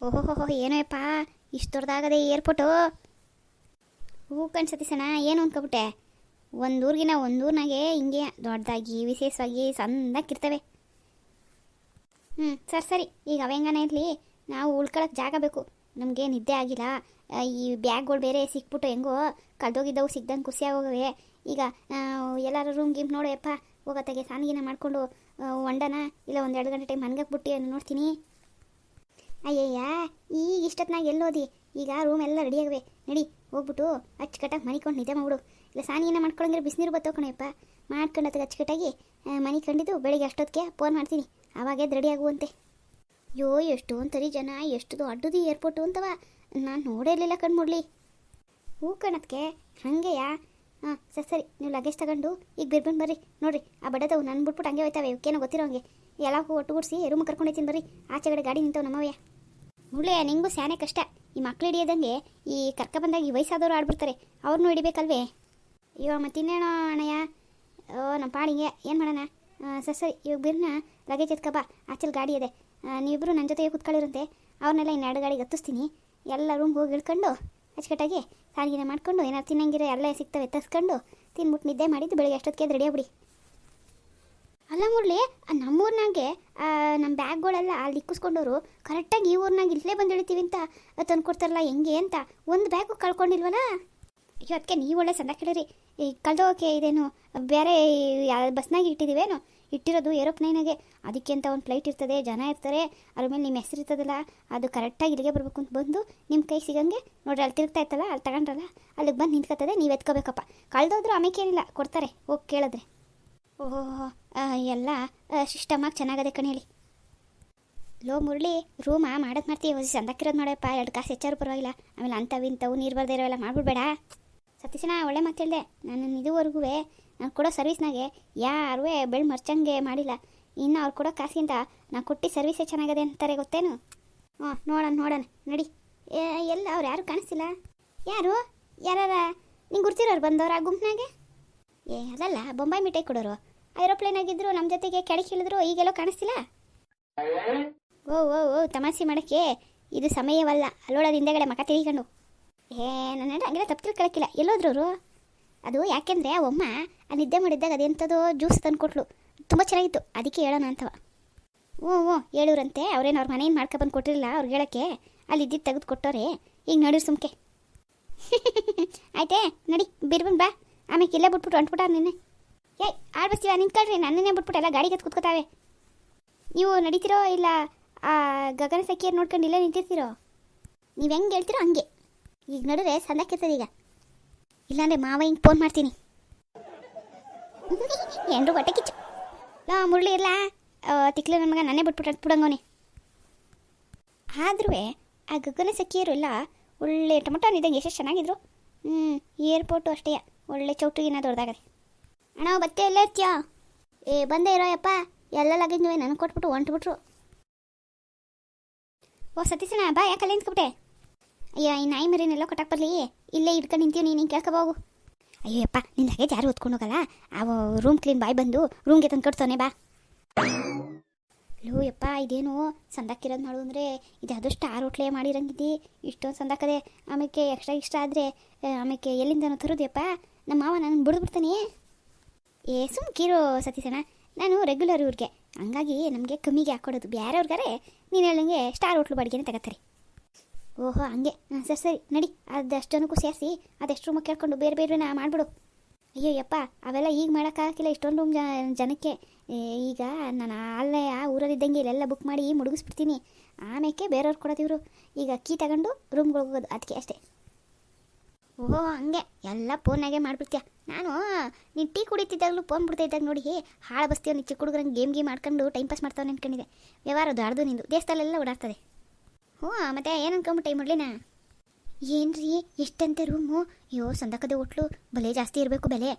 ಓಹೋಹೋ ಏನೋಯಪ್ಪ ಇಷ್ಟು ದೊಡ್ಡದಾಗದೆ ಏರ್ಪೋರ್ಟು ಹೂ ಕಣ್ ಸತೀಸಣ್ಣ ಏನು ಅನ್ಕೊಬಿಟ್ಟೆ? ಒಂದೂರಿಗಿನ ಒಂದು ಹಿಂಗೆ ದೊಡ್ಡದಾಗಿ ವಿಶೇಷವಾಗಿ ಸಂದಕ್ಕಿರ್ತವೆ ಹ್ಞೂ ಸರಿ ಸರಿ. ಈಗ ಅವೆಂಗನೇ ಇರಲಿ? ನಾವು ಉಳ್ಕೊಳಕ್ಕೆ ಜಾಗ ಬೇಕು. ನಮಗೆ ನಿದ್ದೆ ಆಗಿಲ್ಲ. ಈ ಬ್ಯಾಗ್ಗಳು ಬೇರೆ ಸಿಕ್ಬಿಟ್ಟು ಹೆಂಗೋ ಕಳೆದೋಗಿದ್ದವು ಸಿಗ್ದಂಗೆ ಖುಷಿಯಾಗೋಗವೆ ಈಗ ಎಲ್ಲರೂ ರೂಮ್ ಗೀಮ್ ನೋಡಪ್ಪ ಹೋಗತ್ತಾಗೆ ಸಾನಿಗಿನ ಮಾಡಿಕೊಂಡು ಒಂಡನ? ಇಲ್ಲ ಒಂದು ಎರಡು ಗಂಟೆ ಟೈಮ್ ಮನ್ಗಾಕ್ಬಿಟ್ಟು ನೋಡ್ತೀನಿ? ಅಯ್ಯಯ್ಯ, ಈಗ ಇಷ್ಟೊತ್ನಾಗ ಎಲ್ಲೋದಿ ಈಗ ರೂಮ್ ಎಲ್ಲ ರೆಡಿ ಆಗಿವೆ. ನಡಿ ಹೋಗ್ಬಿಟ್ಟು ಅಚ್ಚುಕಟ್ಟಾಗಿ ಮನಿಕೊಂಡು ನಿದ್ದೆ ಮಾಡ್ಬಿಡು. ಇಲ್ಲ ಸಾನಿನ ಮಾಡ್ಕೊಳಂಗಿದ್ರೆ ಬಿಸಿನೀರು ಬತ್ತೋ ಕಣಪ್ಪ ಮಾಡ್ಕೊಂಡು ಅದಕ್ಕೆ ಅಚ್ಚುಕಟ್ಟಾಗಿ ಮನೆ ಕಂಡಿದ್ದು ಬೆಳಿಗ್ಗೆ ಅಷ್ಟೊತ್ತಿಗೆ ಫೋನ್ ಮಾಡ್ತೀನಿ. ಆವಾಗೇ ರೆಡಿ ಆಗುವಂತೆ. ಅಯ್ಯೋ ಎಷ್ಟು ಅಂತರಿ ಜನ, ಎಷ್ಟು ದೊಡ್ಡದು ಏರ್ಪೋರ್ಟು ಅಂತವ. ನಾನು ನೋಡೇ ಇರಲಿಲ್ಲ ಕಣ್ಮುಡ್ಲಿ ಹೂ ಕಣತ್ಕೆ, ಹಾಗೆಯಾ? ಹಾಂ, ಸರಿ ಸರಿ, ನೀವು ಲಗೇಜ್ ತಗೊಂಡು, ಈಗ ಬಿರ್ಬಂದು ಬರ್ರಿ. ನೋಡ್ರಿ, ಆ ಬಡದವು ನನ್ನ ಬಿಟ್ಬಿಟ್ಟು ಹಂಗೆ ಹೋಯ್ತಾವೆ. ಇವಕ್ಕೇನೋ ಗೊತ್ತಿರೋ ಹಂಗೆ ಎಲ್ಲಕ್ಕೂ ಒಟ್ಟುಗೂಡಿಸಿ ರೂಮ್ ಕರ್ಕೊಂಡೈತೀನಿ ಬರ್ರಿ ಆಚೆ ಕಡೆ ಗಾಡಿ ನಿಂತವ ನಮ್ಮವ್ಯ. ಮುಳ್ಳೆ ನಿಂಗೂ ಸ್ಯಾನೆ ಕಷ್ಟ. ಈ ಮಕ್ಳು ಹಿಡಿಯೋದಂಗೆ ಈ ಕರ್ಕ ಬಂದಾಗ ಈ ವಯಸ್ಸಾದವರು ಆಡ್ಬಿಡ್ತಾರೆ. ಅವ್ರನ್ನೂ ಹಿಡಿಬೇಕಲ್ವೇ? ಅಯ್ಯೋ ಮತ್ತಿನ್ನೇನೋ ಅಣ್ಣಯ್ಯ? ಓ ನಮ್ಮ ಪಾಡಿಗೆ ಏನು ಮಾಡೋಣ? ಸರ್, ಸರಿ ಬಿರ್ನ ಲಗೇಜ್ ಎತ್ಕ ಬಾ. ಆಚೆಲ್ ಗಾಡಿ ಇದೆ. ನೀವಿಬ್ಬರು ನನ್ನ ಜೊತೆಗೆ ಕುತ್ಕೊಳ್ಳಿರಂತೆ. ಅವ್ರನ್ನೆಲ್ಲ ಇನ್ನೆರಡು ಗಾಡಿಗೆ ಹತ್ತಿಸ್ತೀನಿ. ಎಲ್ಲ ರೂಮ್ಗೆ ಹೋಗಿ ಇಳ್ಕೊಂಡು ಅಚ್ಚುಕಟ್ಟಾಗಿ ಸಾರಿಗೆನ ಮಾಡಿಕೊಂಡು ಏನಾರು ತಿನ್ನಂಗಿರೋ ಎಲ್ಲ ಸಿಗ್ತವೆ, ತರಿಸ್ಕೊಂಡು ತಿನ್ಬಿಟ್ಟು ನಿದ್ದೆ ಮಾಡಿದ್ದು ಬೆಳಗ್ಗೆ ಅಷ್ಟೊತ್ತಿಗೆ ರೆಡಿ ಆಗ್ಬಿಡಿ. ಅಲ್ಲ ಮುರಳಿ ನಮ್ಮೂರ್ನಾಗೆ ನಮ್ಮ ಬ್ಯಾಗ್ಗಳೆಲ್ಲ ಅಲ್ಲಿ ಇಕ್ಕಿಸ್ಕೊಂಡವರು ಕರೆಕ್ಟಾಗಿ ಈ ಊರ್ನಾಗ ಇಲ್ಲೇ ಬಂದು ಇಳಿತೀವಿ ಅಂತ ತಂದು ಕೊಡ್ತಾರಲ್ಲ, ಹೆಂಗೆ ಅಂತ ಒಂದು ಬ್ಯಾಗು ಕಳ್ಕೊಂಡಿಲ್ವಲ್ಲ? ಅಯ್ಯೋ ಅದಕ್ಕೆ ನೀವು ಒಳ್ಳೆ ಸಂದ ಕೇಳಿರಿ ಈ ಕಳೆದೋಕೆ ಇದೇನು, ಬೇರೆ ಬಸ್ನಾಗ ಇಟ್ಟಿದ್ದೀವೇನು ಇಟ್ಟಿರೋದು ಏರೋಪ್ಲೈನಾಗೆ. ಅದಕ್ಕೆ ಅಂತ ಒಂದು ಫ್ಲೈಟ್ ಇರ್ತದೆ, ಜನ ಇರ್ತಾರೆ, ಅದ್ರ ಮೇಲೆ ನಿಮ್ಮ ಹೆಸರು ಇರ್ತದಲ್ಲ, ಅದು ಕರೆಕ್ಟಾಗಿ ಇಲ್ಲಿಗೆ ಬರಬೇಕು ಅಂತ ಬಂದು ನಿಮ್ಮ ಕೈ ಸಿಗಂಗೆ ನೋಡ್ರಿ, ಅಲ್ಲಿ ತಿರುಗ್ತಾ ಇತ್ತಲ್ಲ, ಅಲ್ಲಿ ತಗೊಂಡ್ರಲ್ಲ, ಅಲ್ಲಿಗೆ ಬಂದು ನಿಂತ್ಕೊತದೆ ನೀವು ಎತ್ಕೋಬೇಕಪ್ಪ. ಕಳ್ದೋದ್ರೂ ಏನಿಲ್ಲ, ಕೊಡ್ತಾರೆ, ಹೋಗಿ ಕೇಳಿದ್ರೆ. ಓಹೋ ಎಲ್ಲ ಸಿಸ್ಟಮಾಗಿ ಚೆನ್ನಾಗದೆ ಕಣಿ ಹೇಳಿ. ಲೋ ಮುರಳಿ, ರೂಮ ಮಾಡೋದು ಮಾಡ್ತೀವಿ ಹೊಸ ಸಂದಕ್ಕಿರೋದು ಮಾಡಪ್ಪ, ಎರಡು ಕಾಸು ಹೆಚ್ಚಾರು ಪರವಾಗಿಲ್ಲ. ಆಮೇಲೆ ಅಂಥವು ಇಂಥವು ನೀರು ಬರ್ದೇ ಇರೋವೆಲ್ಲ ಮಾಡ್ಬಿಡ್ಬೇಡ. ಸತೀಶನ ಒಳ್ಳೆ ಮಾತು ಹೇಳಿದೆ. ನಾನು ಇದುವರೆಗೂ ನಾನು ಕೊಡೋ ಸರ್ವಿಸ್ನಾಗೆ ಯಾರೂ ಬೆಳ್ ಮರ್ಚಂಗೆ ಮಾಡಿಲ್ಲ. ಇನ್ನು ಅವ್ರು ಕೊಡೋ ಕಾಸಿಗಿಂತ ನಾನು ಕೊಟ್ಟು ಸರ್ವಿಸೇ ಚೆನ್ನಾಗದೆ ಅಂತಾರೆ ಗೊತ್ತೇನು? ಹ್ಞೂ ನೋಡೋಣ ನೋಡೋಣ ನಡಿ. ಎಲ್ಲ ಅವ್ರು ಯಾರು ಕಾಣಿಸ್ತಿಲ್ಲ? ಯಾರು? ಯಾರಾರ? ನಿಂಗೆ ಗುರ್ತಿರೋರು ಬಂದವ್ರು ಆ ಗುಂಪಿನಾಗೆ? ಏ, ಅದಲ್ಲ, ಬೊಂಬಾಯಿ ಮಿಠಾಯಿ ಕೊಡೋರು. ಏರೋಪ್ಲೇನ್ ಆಗಿದ್ರು ನಮ್ಮ ಜೊತೆಗೆ ಕೆಳಗೆ ಇಳಿದ್ರು, ಈಗೆಲ್ಲೋ ಕಾಣಿಸ್ತಿಲ್ಲ? ಓ ಓ ಓ, ತಮಾಷೆ ಮಾಡೋಕ್ಕೆ. ಇದು ಸಮಯವಲ್ಲ ಅಲ್ಲೋಳದ ಹಿಂದೆಗಡೆ ಮಕ ತಿಳ್ಕೊಂಡು. ಏ, ನನ್ನ ಹಂಗೆಲ್ಲ ತಪ್ಪು ತಿಳ್ಕೊಳಕ್ಕಿಲ್ಲ. ಎಲ್ಲೋದ್ರು ಅವರು? ಅದು ಯಾಕೆಂದರೆ ಒಮ್ಮ ಆ ನಿದ್ದೆ ಮಾಡಿದ್ದಾಗ ಅದೆಂಥದೋ ಜ್ಯೂಸ್ ತಂದು ಕೊಟ್ಲು ತುಂಬ ಚೆನ್ನಾಗಿತ್ತು, ಅದಕ್ಕೆ ಹೇಳೋಣ ಅಂತವ. ಓ ಓ ಹೇಳೋರಂತೆ. ಅವ್ರೇನು ಅವ್ರ ಮನೇನು ಮಾಡ್ಕೊಬಂದು ಕೊಟ್ಟಿರಲಿಲ್ಲ ಅವ್ರು ಹೇಳೋಕ್ಕೆ. ಅಲ್ಲಿ ಇದ್ದಿದ್ದು ತೆಗೆದು ಕೊಟ್ಟವ್ರೆ. ಈಗ ನಡಿ ಸುಮ್ಕೆ. ಆಯ್ತೇ, ನಡಿ, ಬಿರ್ಬನ್ ಬಾ. ಆಮೇಲೆ ಇಲ್ಲೇ ಬಿಟ್ಬಿಟ್ಟು ಅಂಟ್ಬಿಟ್ಟಾರ ನಿನ್ನೆ. ಏಯ್ ಆಡ್ ಬಸ್ತೀವ, ನಿಂತ್ಕೊಳ್ರಿ. ನನ್ನೇ ಬಿಟ್ಬಿಟ್ಟು ಎಲ್ಲ ಗಾಡಿಗೆ ಕೂತ್ಕೋತಾವೆ. ನೀವು ನಡೀತಿರೋ ಇಲ್ಲ, ಆ, ಗಗನ ಸಖಿಯರ್ ನೋಡ್ಕೊಂಡು ಇಲ್ಲೇ ನಿಂತಿರ್ತೀರೋ? ನೀವು ಹೆಂಗೆ ಹೇಳ್ತಿರೋ ಹಂಗೆ. ಈಗ ನೋಡಿದ್ರೆ ಸಂದಕ್ಕೆ ಈಗ. ಇಲ್ಲಾಂದ್ರೆ ಮಾವ ಹಿಂಗೆ ಫೋನ್ ಮಾಡ್ತೀನಿ. ಏನರು ಹೊಟ್ಟೆ ಕಿಚ್ಚು. ಲಾ, ಮುರುಳಿ ಇರಲ. ತಿಕ್ಲು ನನ್ನ ಮಗ ನಾನೇ ಬಿಟ್ಬಿಟ್ಟು ಬಿಡಂಗೋನೆ ಆದ್ರೂ ಆ ಗಗನ ಸಖಿಯರು ಎಲ್ಲ ಒಳ್ಳೆ ಟೊಮೊಟೊ ಇದ್ದಂಗೆ ಎಷ್ಟು ಚೆನ್ನಾಗಿದ್ರು. ಹ್ಞೂ ಏರ್ಪೋರ್ಟು ಅಷ್ಟೇ. ಒಳ್ಳೆ ಚೌಟ್ರಿಗಿನ ದೊಡ್ಡದಾಗದೆ ಅಣ್ಣ, ಬತ್ತೆ ಎಲ್ಲ ಇರ್ತೀಯಾ ಏ, ಬಂದೇ ಇರೋ ಯಪ್ಪ ಎಲ್ಲ ಲಗೇಜ್ ನನಗೆ ಕೊಟ್ಬಿಟ್ಟು ಹೊಂಟ್ಬಿಟ್ರು. ಓ ಸತೀಸಣ್ಣ ಬಾ ಯಾಕಲ್ಲ ನಿಂತ್ಕೊಬಿಟ್ಟೆ? ಅಯ್ಯ, ಈ ನಾಯಿ ಮರಿನೆಲ್ಲ ಕೊಟ್ಟಕ್ಕೆ ಬರಲಿ. ಇಲ್ಲೇ ಇಟ್ಕೊಂಡು ನಿಂತೀವಿ ನೀನು ಕೇಳ್ಕೊಬೋಗು ಅಯ್ಯೋ ಯಪ್ಪ ನಿನ್ನ ಲಗೇಜ್ ಯಾರು ಹೊತ್ಕೊಂಡು ಹೋಗಲ್ಲ? ಅವು ರೂಮ್ ಕ್ಲೀನ್ ಬಾಯ್ ಬಂದು ರೂಮ್ಗೆ ತಂದು ಕೊಡ್ತಾನೆ ಬಾ. ಲೋ, ಯಪ್ಪ, ಇದೇನು ಸಂದಾಕಿರೋದು ನೋಡು ಅಂದರೆ ಇದು ಅದಷ್ಟು ಆರು ಹೋಟ್ಲೆ ಮಾಡಿರಂಗಿದ್ದಿ ಇಷ್ಟೊಂದು ಸಂದಾಕದೆ ಆಮೇಲೆ ಎಕ್ಸ್ಟ್ರಾ ಇಷ್ಟ ಆದರೆ ಆಮೇಲೆ ಎಲ್ಲಿಂದನೋ ಯಪ್ಪ. ನಮ್ಮ ಮಾವ ನಾನು ಬಿಡ್ದು ಬಿಡ್ತಾನೆ ಏ, ಸುಮ್ ಕೀರೋ ಸತೀಸಣ್ಣ ನಾನು ರೆಗ್ಯುಲರ್ ಇವ್ರಿಗೆ ಹಂಗಾಗಿ ನಮಗೆ ಕಮ್ಮಿಗೆ ಹಾಕ್ಕೊಡೋದು ಬೇರೆಯವ್ರಿಗಾರೆ ನೀನು ಹೇಳಂಗೆ ಸ್ಟಾರ್ ಹೋಟ್ಲು ಬಾಡಿಗೆನೇ ತಗೋತಾರೆ ಓಹೋ, ಹಂಗೆ. ಹಾಂ, ಸರಿ ಸರಿ. ನಡಿ. ಅದಷ್ಟು ಜನಕ್ಕೂ ಸೇರಿಸಿ ಅದೆಷ್ಟು ರೂಮ್ ಕೇಳ್ಕೊಂಡು ಬೇರೆ ಬೇರೆ ನಾ ಮಾಡಿಬಿಡು. ಅಯ್ಯೋ, ಯಪ್ಪ. ಅವೆಲ್ಲ ಈಗ ಮಾಡೋಕ್ಕಾಗಿಲ್ಲ ಇಷ್ಟೊಂದು ರೂಮ್ ಜನಕ್ಕೆ. ಈಗ ನಾನು ಅಲ್ಲೇ ಆ ಊರಲ್ಲಿದ್ದಂಗೆ ಇಲ್ಲೆಲ್ಲ ಬುಕ್ ಮಾಡಿ ಮುಡುಗಿಸ್ಬಿಡ್ತೀನಿ ಆಮೇಲೆ ಬೇರೆಯವ್ರು ಕೊಡೋದು ಇವರು. ಈಗ ಕೀ ತಗೊಂಡು ರೂಮ್ಗೆ ಹೋಗೋದು. ಅದಕ್ಕೆ ಅಷ್ಟೇ. ಓಹೋ, ಹಂಗೆ. ಎಲ್ಲ ಫೋನಾಗೆ ಮಾಡ್ಬಿಡ್ತೀಯ? ನಾನು, ನೀನು ಟೀ ಕುಡಿತಿದ್ದಾಗಲೂ ಫೋನ್ ಬಿಡ್ತಾ ಇದ್ದಾಗ ನೋಡಿ ಹಾಳು ಬಸ್ತೀವ ನೀನು ಚಿಕ್ಕ ಹುಡುಗರಂಗೆ ಗೇಮ್ ಗೇಮ್ ಮಾಡ್ಕೊಂಡು ಟೈಮ್ ಪಾಸ್ ಮಾಡ್ತಾವೆ ಅನ್ಕೊಂಡಿದ್ದೆ. ವ್ಯವಹಾರ ದಾಡ್ದು ನಿಂದು. ದೇಶದಲ್ಲೆಲ್ಲ ಓಡಾಡ್ತದೆ. ಹ್ಞೂ, ಮತ್ತೆ ಏನು ಅನ್ಕೊಂಬಿಟ್ಟೆ ಮುಡ್ಲಿನ ಏನ್ರಿ, ಎಷ್ಟಂತೆ ರೂಮು ಅಯ್ಯೋ, ಸಂದಕದ ಹೋಟ್ಲು. ಬೆಲೆ ಜಾಸ್ತಿ ಇರಬೇಕು ಬೆಲೆ.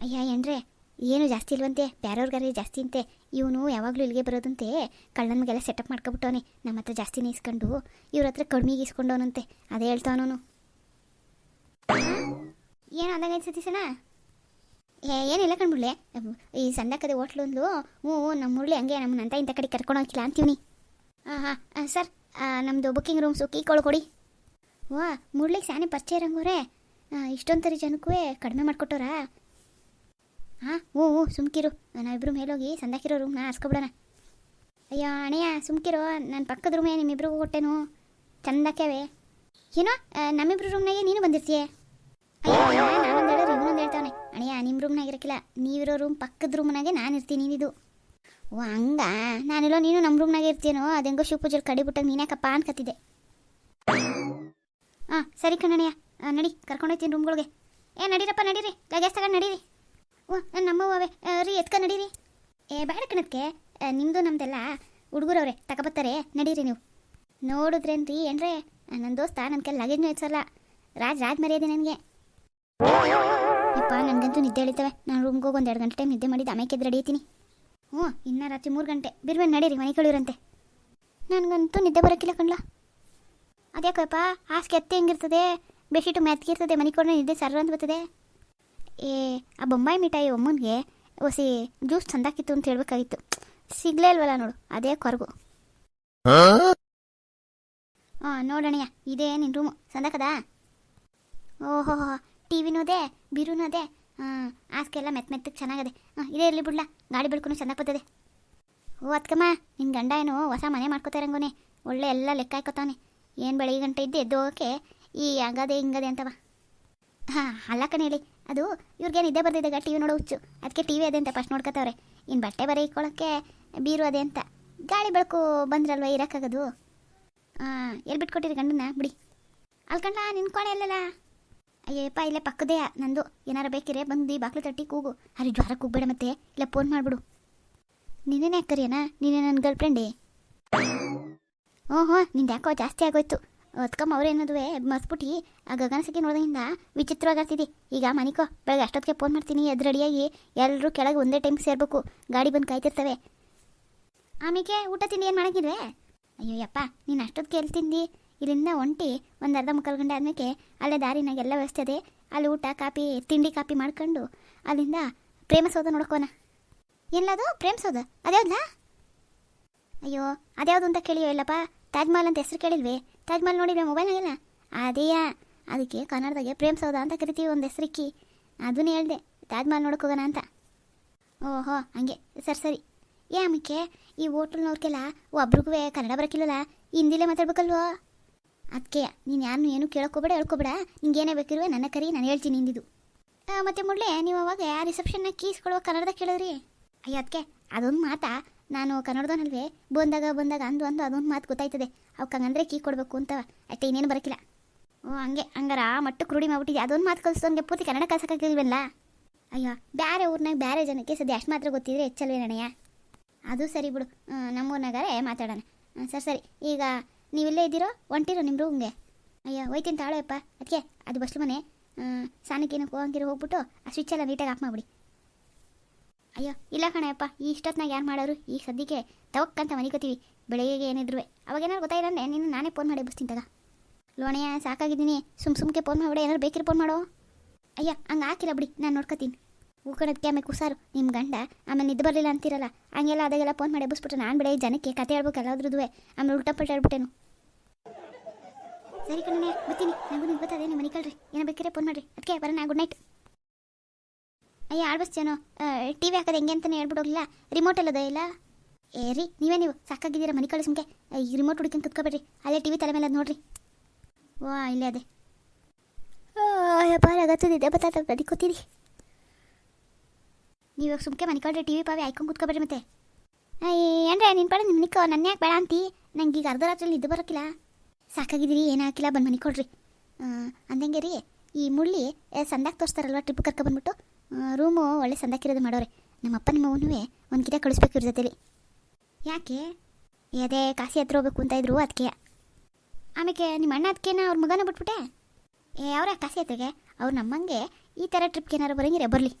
ಅಯ್ಯ, ಏನ್ರೆ, ಏನು ಜಾಸ್ತಿ ಇಲ್ವಂತೆ? ಬೇರೆಯವ್ರಿಗಾರೆ ಜಾಸ್ತಿ ಅಂತೆ. ಇವನು ಯಾವಾಗಲೂ ಇಲ್ಲಿಗೆ ಬರೋದಂತೆ. ಕಳ್ಳನಿಗೆಲ್ಲ ಸೆಟಪ್ ಮಾಡ್ಕೊಬಿಟ್ಟವನೆ. ನಮ್ಮ ಹತ್ರ ಜಾಸ್ತಿನೇ ಇಸ್ಕೊಂಡು ಇವ್ರ ಹತ್ರ ಕಡಿಮೆಗೆ ಇಸ್ಕೊಂಡವನಂತೆ ಅದೇ ಹೇಳ್ತಾವನವನು ಏನು ಅಂದಂಗೆ ಸತೀಸಣ್ಣ ಏ ಏನಿಲ್ಲ ಕಣ್ಬಿಡ್ಲೆ ಈ ಸಂದಕದ ಹೋಟ್ಲೊಂದು ಹ್ಞೂ ನಮ್ಮ ಮುರಳಿ ಹಂಗೆ ನಮ್ಮನ್ನ ಅಂತ ಇಂಥ ಕಡೆ ಕರ್ಕೊಂಡು ಹೋಗಿಲ್ಲ ಅಂತೀವಿ ಹಾಂ ಹಾಂ ಸರ್ ನಮ್ಮದು ಬುಕ್ಕಿಂಗ್ ರೂಮ್ಸು ಕೀಗಳು ಕೊಡಿ. ವಾ ಮುರ್ಳಿಗೆ ಸ್ಯಾನಿ ಪರಿಚಯ ಇರಂಗೋರೆ ಇಷ್ಟೊಂದು ಜನಕ್ಕೂ ಕಡಿಮೆ ಮಾಡಿಕೊಟ್ಟವ್ರಾ? ಹಾಂ ಹ್ಞೂ ಹ್ಞೂ, ಸುಮ್ಕಿರು. ನಾವಿಬ್ರು ಮೇಲೋಗಿ ಸಂದಾಕಿರೋ ರೂಮ್ನ ಹಾಸ್ಕೊಬಿಡೋಣ ಅಯ್ಯೋ, ಅಣೆಯ, ಸುಮ್ಕಿರು. ನನ್ನ ಪಕ್ಕದ ರೂಮೇ ನಿಮ್ಮಿಬ್ರಿಗೂ ಕೊಟ್ಟೆನು ಚಂದಕ್ಯಾವೆ ಏನೋ ನಮ್ಮಿಬ್ರು ರೂಮ್ನಾಗೆ ನೀನು ಬಂದಿರ್ತೀಯ. ಅಯ್ಯೋ ನಾನು ಹೇಳಿದ್ರೆ ಇವನೊಂದು ಹೇಳ್ತಾವನೆ. ಅಣ್ಣ ನಿಮ್ಮ ರೂಮ್ನಾಗ ಇರಕ್ಕಿಲ್ಲ ನೀವಿರೋ ರೂಮ್ ಪಕ್ಕದ ರೂಮ್ನಾಗೆ ನಾನು ಇರ್ತೀನಿ ನೀನಿದು. ಓ, ಹಂಗ? ನಾನಿಲ್ಲೋ, ನೀನು ನಮ್ಮ ರೂಮ್ನಾಗೆ ಇರ್ತೀನೋ ಅದೆಂಗೋ ಶಿವಪೂಜೆಲಿ ಕಡಿಬಿಟ್ಟಾಗ ನೀನ್ಯಾಕಪ್ಪ ಅನ್ಕತ್ತಿದ್ದೆ. ಹಾಂ ಸರಿ ಕಣ್ಣಯ್ಯ ನಡಿ ಕರ್ಕೊಂಡೋಗ್ತೀನಿ ರೂಮ್ಗಳಿಗೆ ಏ, ನಡೀರಪ್ಪ, ನಡೀರಿ. ಲಗೇಜ್ ತಗೊಂಡು ನಡೀರಿ. ಓ ನಮ್ಮವ್ವೇ ರೀ, ಎತ್ಕ ನಡೀರಿ. ಏ, ಬೇಡ ಕಣಕ್ಕೆ ನಿಮ್ಮದು ನಮ್ದೆಲ್ಲ ಹುಡುಗರವ್ರೆ ತಗೊಬತ್ತಾರೆ ನಡೀರಿ ನೀವು. ನೋಡಿದ್ರೇನ್ರಿ ಏನ್ರೆ? ನನ್ನ ದೋಸ್ತ ನನ್ನ ಕೈ ಲಗೇಜ್ನೂ ಎತ್ಸಲ್ಲ ರಾಜ್ ರಾಜ್ ಮರ್ಯಾದೆ ನನಗೆ. ಇಪ್ಪ ನನಗಂತೂ ನಿದ್ದೆ ಎಳಿತವೆ. ನಾನು ರೂಮ್ಗೆ ಹೋಗಿ ಒಂದು ಎರಡು ಗಂಟೆ ಟೈಮ್ ನಿದ್ದೆ ಮಾಡಿದ್ದು ಆಮೇಲೆ ರೆಡಿ ನಡೀತೀನಿ ಹ್ಞೂ, ಇನ್ನು ರಾತ್ರಿ ಮೂರು ಗಂಟೆ. ಬಿರ್ಬೇನ್ ನಡೀರಿ, ಮನೆ ಕಳಿರಂತೆ ನನಗಂತೂ ನಿದ್ದೆ ಬರೋಕ್ಕಿಲ್ಲ ಕಣ್ಲ. ಅದ್ಯಾಕಪ್ಪ, ಹಾಸಿಗೆ ಎತ್ತೆ ಹೆಂಗಿರ್ತದೆ? ಬೆಡ್ಶೀಟು ಮೆತ್ಗಿರ್ತದೆ ಮನೆ ಕೊಡೋ ನಿದ್ದೆ ಸರ್ರ ಅಂತ ಬರ್ತದೆ. ಏ, ಆ ಬೊಂಬಾಯಿ ಮಿಠಾಯಿ ಒಮ್ಮನಿಗೆ ಒಸಿ ಜ್ಯೂಸ್ ಚಂದಾಕಿತ್ತು ಅಂತ ಹೇಳ್ಬೇಕಾಗಿತ್ತು. ಸಿಗ್ಲೇ ಇಲ್ವಲ್ಲ ನೋಡು, ಅದೇ ಕೊರಗು. ಹಾಂ ನೋಡೋಣಯ್ಯ ಇದೇ ನಿನ್ನ ರೂಮು ಸಂದಕದ? ಓಹೋ ಟಿ ವಿನೋದೆ ಅದೇ ಬೀರುನೂ ಅದೇ ಹಾಂ ಹಾಸಿಗೆ ಮೆತ್ತ ಮೆತ್ತಗೆ ಚೆನ್ನಾಗದೆ. ಹಾಂ, ಇದೇ ಇರಲಿ ಬಿಡ್ಲಾ, ಗಾಡಿ ಬೆಳಕುನು ಚೆನ್ನಾಗಿ ಬರ್ತದೆ ಓ, ಅತ್ಕಮ್ಮ ನಿನ್ನ ಗಂಡ ಏನು ಹೊಸ ಮನೆ ಮಾಡ್ಕೋತಾರಂಗೋನೆ ಒಳ್ಳೆ ಎಲ್ಲ ಲೆಕ್ಕ ಹಾಕೋತಾನೆ. ಏನು ಬೆಳಗ್ಗೆ ಗಂಟೆ ಇದ್ದು ಎದ್ದು ಹೋಗೋಕೆ ಈ ಆಗದೆ ಹಿಂಗದೆ ಅಂತವ ಹಾಂ, ಅಲ್ಲ ಕಣ ಹೇಳಿ, ಅದು ಇವ್ರಿಗೆ ನಿದ್ದೆ ಬರ್ದಿದ್ದಾಗ ಟಿ ವಿ ನೋಡೋ ಹುಚ್ಚು. ಅದಕ್ಕೆ ಟಿ ವಿ ಅದೇ ಅಂತ ಫಸ್ಟ್ ನೋಡ್ಕೋತಾವ್ರೆ. ಇನ್ನು ಬಟ್ಟೆ ಬರೀ ಇಕ್ಕೊಳ್ಳೋಕ್ಕೆ ಬೀರು ಅದೇ ಅಂತ. ಗಾಳಿ ಬೆಳಕು ಬಂದ್ರಲ್ವ, ಇರೋಕ್ಕಾಗೋದು? ಹಾಂ ಎಲ್ಲಿ ಬಿಟ್ಕೊಟ್ಟಿರಿ ಗಂಡನ ಬಿಡಿ. ಅಲ್ಕಂಡ ನಿನ್ಕೊಂಡೆ ಅಲ್ಲಲ್ಲ ಅಯ್ಯಪ್ಪ ಇಲ್ಲೇ ಪಕ್ಕದೇ ನಂದು. ಏನಾರ ಬೇಕಿರೆ ಬಂದು ಬಾಕ್ಲು ತಟ್ಟಿ ಕೂಗು. ಅರೆ ಜ್ವರ ಕೂಗ್ಬೇಡ ಮತ್ತೆ. ಇಲ್ಲ ಫೋನ್ ಮಾಡಿಬಿಡು. ನೀನೇನೇ ಕರಿಯನಾ? ನೀನೇ ನನ್ನ ಗರ್ಲ್ ಫ್ರೆಂಡೇ ಹ್ಞೂ ನಿಂದು ಯಾಕೋ ಜಾಸ್ತಿ ಆಗೋಯ್ತು. ಅದ್ಕಮ್ಮ ಅವ್ರೇನದುವೆ ಮರ್ಸ್ಬಿಟ್ಟು, ಆ ಗಗನಸಕ್ಕೆ ನೋಡಿದಿಂದ ವಿಚಿತ್ರವಾಗಾಗ್ತಿದೆ ಈಗ ಮನಿಕೋ, ಬೆಳಗ್ಗೆ ಅಷ್ಟೊತ್ತಿಗೆ ಫೋನ್ ಮಾಡ್ತೀನಿ ಎದ್ದು ರೆಡಿಯಾಗಿ ಎಲ್ಲರೂ ಕೆಳಗೆ ಒಂದೇ ಟೈಮ್ ಸೇರಬೇಕು. ಗಾಡಿ ಬಂದು ಕಾಯ್ತಿರ್ತವೆ. ಆಮೇಲೆ ಊಟ ತಿಂಡಿ ಏನು ಮಾಡಂಗಿಲ್ವೇ ಅಯ್ಯೋ ಯಪ್ಪ, ನೀನು ಅಷ್ಟೊತ್ತು ಕೇಳ್ತಿದ್ದಿ? ಇಲ್ಲಿಂದ ಒಂಟಿ, ಒಂದು ಅರ್ಧ ಮುಕ್ಕಾಲು ಗಂಟೆ ಆದಮೇಲೆ ಅಲ್ಲೇ ದಾರಿನಾಗೆಲ್ಲ ವ್ಯವಸ್ಥೆ ಇದೆ. ಅಲ್ಲಿ ಊಟ, ಕಾಪಿ, ತಿಂಡಿ ಕಾಪಿ ಮಾಡ್ಕೊಂಡು ಅಲ್ಲಿಂದ ಪ್ರೇಮ ಸೌಧ ನೋಡ್ಕೋಣ. ಎಲ್ಲದು ಪ್ರೇಮ ಸೌಧ? ಅದ್ಯಾವ್ದಾ ಅಯ್ಯೋ, ಅದ್ಯಾವುದು ಅಂತ ಕೇಳಿಯೋ ಇಲ್ಲಪ್ಪ? ತಾಜ್ಮಹಲ್ ಅಂತ ಹೆಸರು ಕೇಳಿಲ್ವೇ? ತಾಜ್ಮಹಲ್ ನೋಡಿದ್ರೆ ಮೊಬೈಲ್ ಮೊಬೈಲ್ನಾಗೆಲ್ಲ ಅದೇಯಾ? ಅದಕ್ಕೆ ಕನ್ನಡದಾಗೆ ಪ್ರೇಮ್ ಸೌಧ ಅಂತ ಕರಿತೀವಿ ಒಂದು ಹೆಸರಿಕ್ಕಿ. ಅದನ್ನೇ ಹೇಳ್ದೆ. ತಾಜ್ಮಹಲ್ ನೋಡಕ್ಕೆ ಹೋಗೋಣ ಅಂತ. ಓಹೋ, ಹಂಗೆ. ಸರಿ ಸರಿ. ಏ ಅಮ್ಮಕ್ಕೆ ಈ ಹೋಟೆಲ್ನವ್ರಿಗೆಲ್ಲ ಒಬ್ರಿಗೂ ಕನ್ನಡ ಬರಕಿಲ್ಲಲ್ಲ, ಹಿಂದಿಲೇ ಮಾತಾಡ್ಬೇಕಲ್ವೋ? ಅದಕ್ಕೆ ನೀನು ಯಾರನ್ನೂ ಏನು ಕೇಳೋಕೋಬೇಡ ಹೇಳ್ಕೊಬೇಡ. ನಿಂಗೆ ಏನೇ ಬೇಕಿರುವೆ, ನನ್ನ ಕರಿ, ನಾನು ಹೇಳ್ತೀನಿ ಹಿಂದಿದು ಮತ್ತೆ ಮೊದಲೇ ನೀವು ಅವಾಗ ರಿಸೆಪ್ಷನ್ನ ಕೀಸ್ ಕೊಡುವ ಕನ್ನಡದಾಗ ಕೇಳಿದ್ರಿ? ಅಯ್ಯೋ ಅದಕ್ಕೆ ಅದೊಂದು ಮಾತಾ? ನಾನು ಕನ್ನಡದವನಲ್ವೇ ಬಂದಾಗ ಬಂದಾಗ ಅಂದು ಅಂದು ಅದೊಂದು ಮಾತು ಗೊತ್ತಾಯ್ತದೆ. ಹಂಗಂದ್ರೆ ಕೀ ಕೊಡಬೇಕು ಅಂತ. ಅಷ್ಟೇ ಇನ್ನೇನು ಬರೋಕ್ಕಿಲ್ಲ ಓ, ಹಂಗೆ, ಹಂಗಾರ ಮಟ್ಟಕ್ಕೆ ರೂಢಿ ಮಾಡ್ಬಿಟ್ಟಿದೆ ಅದೊಂದು ಮಾತು ಕಲಿಸೋನ್ಗೆ ಪೂರ್ತಿ ಕನ್ನಡ ಕಲ್ಸಕ್ಕಾಗಿಲ್ವಲ್ಲ ಅಯ್ಯೋ ಬೇರೆ ಊರ್ನಾಗ ಬೇರೆ ಜನಕ್ಕೆ ಸದ್ಯ ಅಷ್ಟು ಮಾತ್ರ ಗೊತ್ತಿದ್ರೆ ಹೆಚ್ಚಲ್ವೇನಯ್ಯ ಅದು ಸರಿ ಬಿಡು. ನಮ್ಮೂರ್ನಾಗಾರೆ ಮಾತಾಡೋಣ. ಸರಿ ಸರಿ. ಈಗ ನೀವಿಲ್ಲೇ ಇದ್ದೀರೋ? ಒಂಟಿರೋ ನಿಮ್ಮ ರೂಮ್ಗೆ ಅಯ್ಯೋ, ಹೋಯ್ತೀನಿ ತಾಳೋಯಪ್ಪ ಅದಕ್ಕೆ ಅದು ಬಸ್ಲು ಮನೆ. ಸಾನಕ್ಕೇನಕ್ಕೆ ಹೋಗಂಗಿರೋ ಹೋಗ್ಬಿಟ್ಟು ಆ ಸ್ವಿಚ್ ಎಲ್ಲ ನೀಟಾಗಿ ಆಫ್ ಮಾಡಿಬಿಡಿ. ಅಯ್ಯೋ, ಇಲ್ಲ ಕಣಯಪ್ಪ. ಈ ಇಷ್ಟೊತ್ತಿನಾಗ ಯಾರು ಮಾಡೋರು? ಈ ಸದ್ಯಕ್ಕೆ ತವಕ್ಕಂತ ಮನಿಕೋತೀವಿ ಬೆಳಗ್ಗೆ ಏನಿದ್ರು. ಅವಾಗ ಏನಾರು ಗೊತ್ತಾಯಿಲ್ಲ ಅಂದರೆ ನೀನು ನಾನೇ ಫೋನ್ ಮಾಡಿ ಬಸ್ತೀನಿ ತಗ ಲೋಣೆಯ, ಸಾಕಾಗಿದ್ದೀನಿ. ಸುಮ್ ಸುಮ್ಕೆ ಫೋನ್ ಮಾಡ್ಬಿಡ. ಏನಾರು ಬೇಕಿರೋ ಫೋನ್ ಮಾಡೋ. ಅಯ್ಯ, ಹಂಗೆ ಹಾಕಿಲ್ಲ ಬಿಡಿ. ನಾನು ನೋಡ್ಕೊತೀನಿ. ಹೂಕಣಕ್ಕೆ ಆಮೇಲೆ ಕುಸಾರು. ನಿಮ್ಮ ಗಂಡ ಆಮೇಲೆ ನಿದ್ದು ಬರಲಿಲ್ಲ ಅಂತೀರಲ್ಲ, ಹಂಗೆಲ್ಲ ಅದಾಗೆಲ್ಲ ಫೋನ್ ಮಾಡಿ ಎಬ್ಬಿಸ್ಬಿಟ್ಟು ನಾನು ಬಿಡ ಜನಕ್ಕೆ ಕತೆ ಹೇಳ್ಬೇಕು ಎಲ್ಲದ್ರದ್ದು ಆಮೇಲೆ ಉಲ್ಟಾ ಹೇಳ್ಬಿಟ್ಟೇನು. ಸರಿ ಕಣ್ಣೆ ಬರ್ತೀನಿ. ನನಗೂ ನಿಂಗೆ ಬರ್ತದೆ ನಿಮ್ಮ ಮನೆ ಕಳ್ರಿ. ಏನೋ ಬೇಕಿದ್ರೆ ಫೋನ್ ಮಾಡಿರಿ. ಅದಕ್ಕೆ ಬರೋಣ ಗುಡ್ ನೈಟ್ ಅಯ್ಯ ಆಳ್ಬಸ್ತೇನೋ ಟಿ ವಿ ಹಾಕೋದು ಹೆಂಗೆ ಅಂತಲೇ ಹೇಳ್ಬಿಡೋಗಿಲ್ಲ ರಿಮೋಟ್ ಅಲ್ಲದ ಇಲ್ಲ? ಏ ರೀ, ನೀವೇ ನೀವು. ಸಾಕಾಗಿದ್ದೀರಾ, ಮನೆ ಕಳಿಸ್ ಸುಮ್ಕೆ. ಈ ರಿಮೋಟ್ ಹುಡ್ಕೊಂಡು ಕುತ್ಕೊಬೇಡ್ರಿ. ಅದೇ ಟಿ ವಿ ತಲೆ ಮೇಲೆ ಅದು ನೋಡ್ರಿ. ವಾ ಇಲ್ಲೇ ಅದೇ. ಬಾರ ಆಗತ್ತಿದೆ ಬತ್ತಾತ ಬದಿಕೋತೀರಿ ನೀವು ಸುಮ್ಕೆ ಮನಿಕೊಂಡ್ರೆ ಟಿ ವಿ ಪಾವಿ ಆಯ್ಕೊಂಡು ಕುತ್ಕೊಬೇಡ್ರಿ ಮತ್ತೆ. ಏನ್ರೆ ನಿನ್ನ ಪಡೆ ನಿಮ್ಮ ನಿಕ್ಕೋ ನನ್ನ ಯಾಕೆ ಬೇಡ ಅಂತಿ? ನಂಗೆ ಈಗ ಅರ್ಧ ರಾತ್ರಿ ನಿದ್ದೆ ಬರೋಕ್ಕಿಲ್ಲ ಸಾಕಾಗಿದ್ದೀರಿ ಏನು ಹಾಕಿಲ್ಲ ಬಂದು ಕೊಡ್ರಿ ಅಂದಂಗೆ ರೀ, ಈ ಮುಳ್ಳಿ ಸಂದಾಕ್ ತೋರಿಸ್ತಾರಲ್ವ ಟ್ರಿಪ್ ಕರ್ಕೊಬಂದ್ಬಿಟ್ಟು ರೂಮು ಒಳ್ಳೆ ಸಂದಾಕಿರೋದು ಮಾಡೋರೆ. ನಮ್ಮಪ್ಪ ನಿಮ್ಮ ಅವನೂ ಒಂದು ಗಿಡ ಕಳಿಸ್ಬೇಕು ಇವ್ರ ಜೊತೆಲಿ. ಯಾಕೆ? ಅದೇ ಕಾಸಿ ಹತ್ರ ಹೋಗ್ಬೇಕು ಅಂತ ಇದ್ರು ಅದಕ್ಕೆ ಆಮೇಲೆ ನಿಮ್ಮ ಅಣ್ಣ ಅದಕ್ಕೇನ ಅವ್ರ ಮಗನ ಬಿಟ್ಬಿಟ್ಟೆ? ಏ, ಅವರ ಕಾಸಿ ಹತ್ರಗೆ? ಅವ್ರು ನಮ್ಮಂಗೆ ಈ ಥರ ಟ್ರಿಪ್ಗೆ ಏನಾರು ಬರೋಂಗಿರೇ ಬರಲಿ.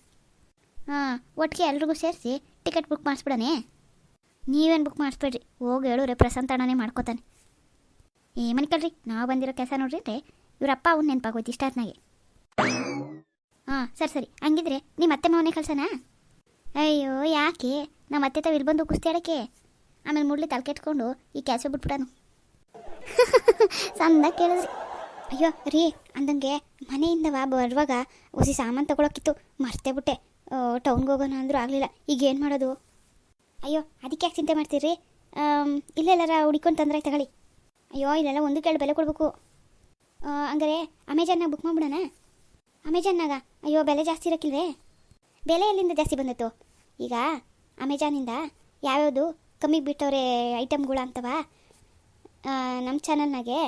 ಹಾಂ, ಒಟ್ಟಿಗೆ ಎಲ್ರಿಗೂ ಸೇರಿಸಿ ಟಿಕೆಟ್ ಬುಕ್ ಮಾಡಿಸ್ಬಿಡನೆ. ನೀವೇನು ಬುಕ್ ಮಾಡಿಸ್ಬೇಡ್ರಿ, ಹೋಗಿ ಹೇಳೋರೆ ಪ್ರಶಾಂತ್ ಅಣ್ಣನೇ ಮಾಡ್ಕೋತಾನೆ. ಏ, ಮನೆ ಕಳ್ರಿ ನಾವು ಬಂದಿರೋ ಕೆಲಸ ನೋಡ್ರಿ ಅಂದ್ರೆ ಇವರಪ್ಪ ಅವ್ನು ನೆನಪಾಗೋಯ್ತು ಇಷ್ಟಾತ್ನಾಗೆ ಹಾಂ, ಸರಿ ಸರಿ, ಹಂಗಿದ್ರೆ ನಿಮ್ಮ ಅತ್ತೆ ಮಾವನೇ ಕಳ್ಸೋಣ ಅಯ್ಯೋ, ಯಾಕೆ? ನಮ್ಮ ಅತ್ತೆ ತಾವು ಇಲ್ಲಿ ಬಂದು ಕುಸ್ತಿ ಆಡೋಕ್ಕೆ? ಆಮೇಲೆ ಮುಡ್ಲಿ ತಲೆ ಕೆಟ್ಕೊಂಡು ಈ ಕೆಲಸ ಬಿಟ್ಬಿಡನು. ಸಂದ ಕೇಳಿದ್ರಿ ಅಯ್ಯೋ, ರೀ, ಅಂದಂಗೆ ಮನೆಯಿಂದ ಬರುವಾಗ ಹೊಸಿ ಸಾಮಾನು ತಗೊಳಕ್ಕಿತ್ತು ಮರ್ತೇ ಬಿಟ್ಟೆ. ಟೌನ್ಗೆ ಹೋಗೋಣ ಅಂದರೂ ಆಗಲಿಲ್ಲ. ಈಗ ಏನು ಮಾಡೋದು? ಅಯ್ಯೋ, ಅದಕ್ಕೆ ಯಾಕೆ ಚಿಂತೆ ಮಾಡ್ತೀರಿ? ಇಲ್ಲೆಲ್ಲಾರ ಹುಡ್ಕೊಂಡು ತಂದ್ರೆ ತಗೊಳ್ಳಿ. ಅಯ್ಯೋ, ಇಲ್ಲೆಲ್ಲ ಒಂದು ಕೇಳಿ ಬೆಲೆ ಕೊಡಬೇಕು. ಹಂಗಾರೆ ಅಮೆಜಾನ್ನಾಗ ಬುಕ್ ಮಾಡ್ಬಿಡೋಣ? ಅಮೆಜಾನ್ನಾಗ? ಅಯ್ಯೋ, ಬೆಲೆ ಜಾಸ್ತಿ ಇರೋಕ್ಕಿಲ್ವೇ? ಬೆಲೆ ಎಲ್ಲಿಂದ ಜಾಸ್ತಿ ಬಂದಿತ್ತು? ಈಗ ಅಮೆಜಾನಿಂದ ಯಾವ್ಯಾವುದು ಕಮ್ಮಿಗೆ ಬಿಟ್ಟವ್ರೆ ಐಟಮ್ಗಳು ಅಂತವ? ನಮ್ಮ ಚಾನಲ್ನಾಗೆ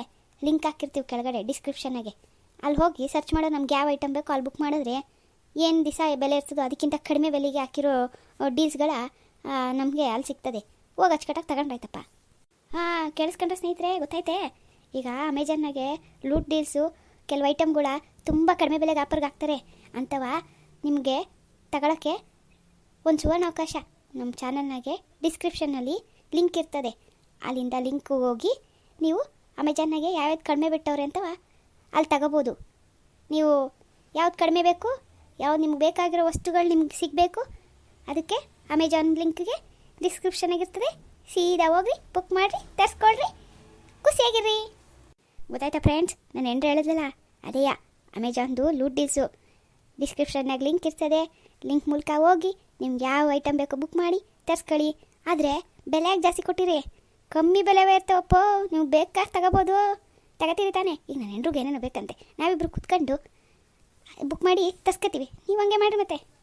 ಲಿಂಕ್ ಹಾಕಿರ್ತೀವಿ ಕೆಳಗಡೆ, ಡಿಸ್ಕ್ರಿಪ್ಷನ್ನಾಗೆ. ಅಲ್ಲಿ ಹೋಗಿ ಸರ್ಚ್ ಮಾಡೋ ನಮ್ಗೆ ಯಾವ ಐಟಮ್ ಬೇಕೋ ಅಲ್ಲಿ ಬುಕ್ ಮಾಡಿದ್ರೆ ಏನು ದಿವಸ ಬೆಲೆ ಇರ್ತದೋ ಅದಕ್ಕಿಂತ ಕಡಿಮೆ ಬೆಲೆಗೆ ಹಾಕಿರೋ ಡೀಲ್ಸ್ಗಳ ನಮಗೆ ಅಲ್ಲಿ ಸಿಗ್ತದೆ. ಹೋಗಿ ಅಚ್ಚುಕಟ್ಟಾಗಿ ತಗೊಂಡ್ರಾಯ್ತಪ್ಪ. ಹಾಂ, ಕೇಳಿಸ್ಕೊಂಡ್ರೆ ಸ್ನೇಹಿತರೆ ಗೊತ್ತೈತೆ ಈಗ ಅಮೆಜಾನ್ನಾಗೆ ಲೂಟ್ ಡೀಲ್ಸು, ಕೆಲವು ಐಟಮ್ಗಳ ತುಂಬ ಕಡಿಮೆ ಬೆಲೆಗೆ ಆಫರ್ಗೆ ಹಾಕ್ತಾರೆ ಅಂತವ ನಿಮಗೆ ತಗೊಳಕ್ಕೆ ಒಂದು ಸುವರ್ಣ ಅವಕಾಶ. ನಮ್ಮ ಚಾನಲ್ನಾಗೆ ಡಿಸ್ಕ್ರಿಪ್ಷನ್ನಲ್ಲಿ ಲಿಂಕ್ ಇರ್ತದೆ. ಅಲ್ಲಿಂದ ಲಿಂಕ್ ಹೋಗಿ ನೀವು ಅಮೆಜಾನ್ನಾಗೆ ಯಾವ್ಯಾವ್ದು ಕಡಿಮೆ ಬಿಟ್ಟವ್ರೆ ಅಂತವ ಅಲ್ಲಿ ತಗೋಬೋದು. ನೀವು ಯಾವ್ದು ಕಡಿಮೆ ಬೇಕು ಯಾವ್ದು ನಿಮ್ಗೆ ಬೇಕಾಗಿರೋ ವಸ್ತುಗಳು ನಿಮ್ಗೆ ಸಿಗಬೇಕು? ಅದಕ್ಕೆ ಅಮೆಜಾನ್ ಲಿಂಕ್ಗೆ ಡಿಸ್ಕ್ರಿಪ್ಷನಾಗಿರ್ತದೆ ಸೀದಾ ಹೋಗ್ರಿ ಬುಕ್ ಮಾಡಿರಿ, ತರಿಸ್ಕೊಳ್ರಿ. ಖುಷಿಯಾಗಿರ್ರಿ. ಗೊತ್ತಾಯ್ತಾ ಫ್ರೆಂಡ್ಸ್ ನಾನು ಎಂಡ್ರು ಹೇಳಿದ್ಲಲ್ಲ ಅದೇಯ ಅಮೆಜಾನ್ದು ಲೂಟ್ ಡೀಲ್ಸು ಡಿಸ್ಕ್ರಿಪ್ಷನ್ನಾಗ ಲಿಂಕ್ ಇರ್ತದೆ. ಲಿಂಕ್ ಮೂಲಕ ಹೋಗಿ ನಿಮ್ಗೆ ಯಾವ ಐಟಮ್ ಬೇಕೋ ಬುಕ್ ಮಾಡಿ, ತರಿಸ್ಕೊಳ್ಳಿ. ಆದರೆ ಬೆಲೆ ಜಾಸ್ತಿ ಕೊಟ್ಟಿರಿ? ಕಮ್ಮಿ ಬೆಲೆವೇ ಇರ್ತವಪ್ಪೋ ನೀವು ಬೇಕಾದ್ರೆ ತಗೋಬೋದು. ತಗೋತೀರಿ ತಾನೇ? ಈಗ ನಾನು ಎಲ್ರಿಗೂ ಏನೇನೋ ಬೇಕಂತೆ. ನಾವಿಬ್ರು ಕುತ್ಕೊಂಡು ಬುಕ್ ಮಾಡಿ ತರ್ಸ್ಕೊತೀವಿ. ನೀವು ಹಂಗೆ ಮಾಡಿರಿ ಮತ್ತೆ.